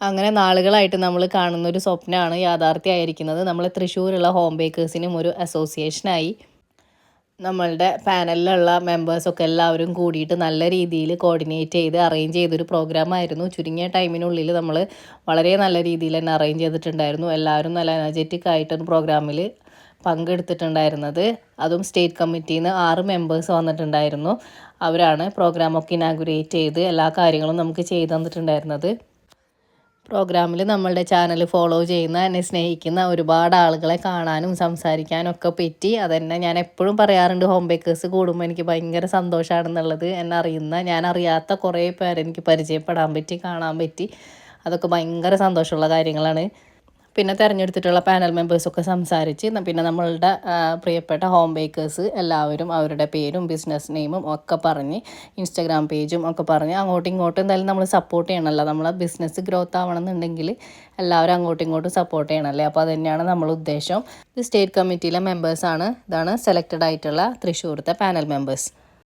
അങ്ങനെ നാളുകളായിട്ട് നമ്മൾ കാണുന്ന ഒരു സ്വപ്നമാണ് യാഥാർത്ഥ്യമായിരിക്കുന്നത് നമ്മൾ തൃശ്ശൂരുള്ള ഹോം ബേക്കേഴ്സിനും ഒരു അസോസിയേഷനായി നമ്മളുടെ പാനലിലുള്ള മെമ്പേഴ്സൊക്കെ എല്ലാവരും കൂടിയിട്ട് നല്ല രീതിയിൽ കോർഡിനേറ്റ് ചെയ്ത് അറേഞ്ച് ചെയ്തൊരു പ്രോഗ്രാമായിരുന്നു ചുരുങ്ങിയ ടൈമിനുള്ളിൽ നമ്മൾ വളരെ നല്ല രീതിയിൽ തന്നെ അറേഞ്ച് ചെയ്തിട്ടുണ്ടായിരുന്നു. എല്ലാവരും നല്ല എനർജറ്റിക് ആയിട്ടൊരു പ്രോഗ്രാമിൽ പങ്കെടുത്തിട്ടുണ്ടായിരുന്നത്. അതും സ്റ്റേറ്റ് കമ്മിറ്റിയിൽ നിന്ന് ആറ് മെമ്പേഴ്സ് വന്നിട്ടുണ്ടായിരുന്നു. അവരാണ് പ്രോഗ്രാമൊക്കെ ഇനാഗുറേറ്റ് ചെയ്ത് എല്ലാ കാര്യങ്ങളും നമുക്ക് ചെയ്തു തന്നിട്ടുണ്ടായിരുന്നത്. പ്രോഗ്രാമിൽ നമ്മളുടെ ചാനൽ ഫോളോ ചെയ്യുന്ന എന്നെ സ്നേഹിക്കുന്ന ഒരുപാട് ആളുകളെ കാണാനും സംസാരിക്കാനും ഒക്കെ പറ്റി. അതന്നെ ഞാൻ എപ്പോഴും പറയാറുണ്ട് ഹോം ബേക്കേഴ്സ് കൂടുമ്പോൾ എനിക്ക് ഭയങ്കര സന്തോഷമാണെന്നുള്ളത് എന്നെ അറിയുന്ന ഞാൻ അറിയാത്ത കുറേ പേരെ എനിക്ക് പരിചയപ്പെടാൻ പറ്റി കാണാൻ പറ്റി. അതൊക്കെ ഭയങ്കര സന്തോഷമുള്ള കാര്യങ്ങളാണ്. പിന്നെ തിരഞ്ഞെടുത്തിട്ടുള്ള പാനൽ മെമ്പേഴ്സൊക്കെ സംസാരിച്ച് പിന്നെ നമ്മളുടെ പ്രിയപ്പെട്ട ഹോം ബേക്കേഴ്സ് എല്ലാവരും അവരുടെ പേരും ബിസിനസ് നെയിമും ഒക്കെ പറഞ്ഞ് ഇൻസ്റ്റാഗ്രാം പേജും ഒക്കെ പറഞ്ഞ് അങ്ങോട്ടും ഇങ്ങോട്ടും എന്തായാലും നമ്മൾ സപ്പോർട്ട് ചെയ്യണമല്ലോ നമ്മളെ ബിസിനസ് ഗ്രോത്ത് ആവണമെന്നുണ്ടെങ്കിൽ എല്ലാവരും അങ്ങോട്ടും ഇങ്ങോട്ടും സപ്പോർട്ട് ചെയ്യണമല്ലേ അപ്പോൾ അത് തന്നെയാണ് നമ്മൾ ഉദ്ദേശം സ്റ്റേറ്റ് കമ്മിറ്റിയിലെ മെമ്പേഴ്സാണ് ഇതാണ് സെലക്റ്റഡ് ആയിട്ടുള്ള തൃശ്ശൂരത്തെ പാനൽ മെമ്പേഴ്സ്